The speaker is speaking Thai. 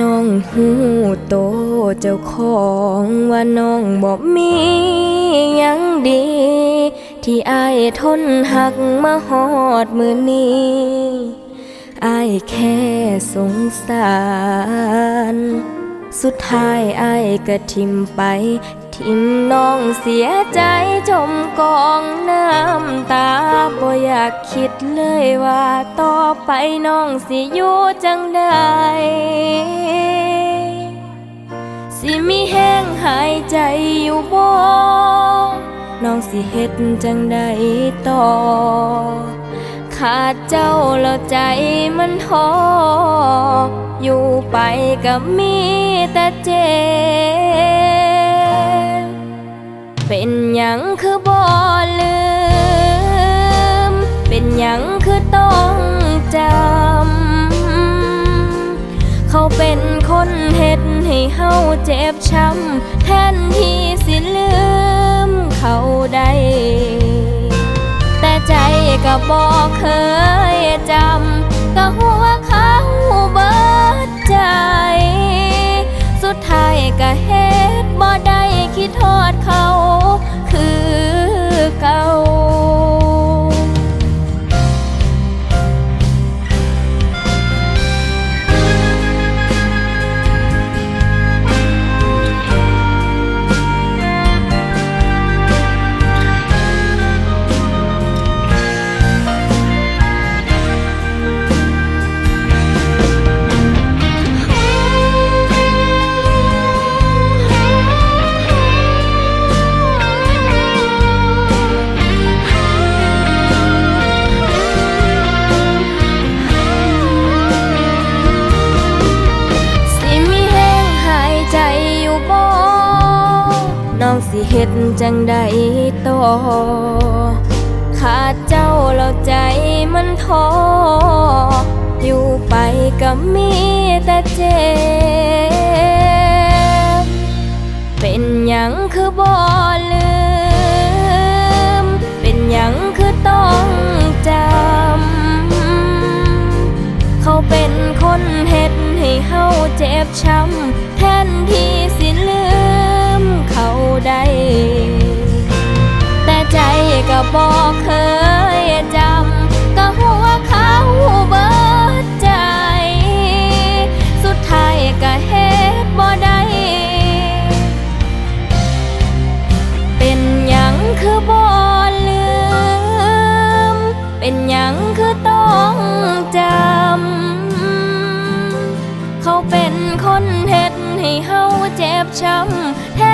น้องหูโตเจ้าของว่าน้องบ่มียังดี ที่อายทนหักมาหอดมือนี้อายแค่สงสาร สุดท้ายอายก็ทิมไป ทิมน้องเสียใจจมกองน้ำตา บ่อยากคิดเลยว่าต่อไปน้องสิอยู่จังใดสิมีแห้งหายใจอยู่บ่น้องสิเฮ็ดจังใดต่อ ขาดเจ้าแล้วใจมันท้ออยู่ไปก็มีแต่เจ็บเป็นหยังคือบ่ลื ยังคือต้องจำ เขาเป็นคนเฮ็ดให้เฮาเจ็บช้ำ แทนที่สิลืมเขาได้ แต่ใจก็บอกเคยจำ สิเฮ็ดจังใดต่อ ขาดเจ้าแล้วใจมันท้ออยู่ไปก็มีแต่เจ็บ เป็นหยังคือบ่ลืม เป็นหยังคือต้องจำ เขาเป็นคนเฮ็ดให้เฮาเจ็บช้ำ ก็บอกเคยจำก็หัวเขาเบิดใจ สุดท้ายก็เฮ็ดบ่ได้ เป็นหยังคือบ่ลืม เป็นหยังคือต้องจำ เขาเป็นคนเฮ็ดให้เฮาเจ็บช้ำแทนที่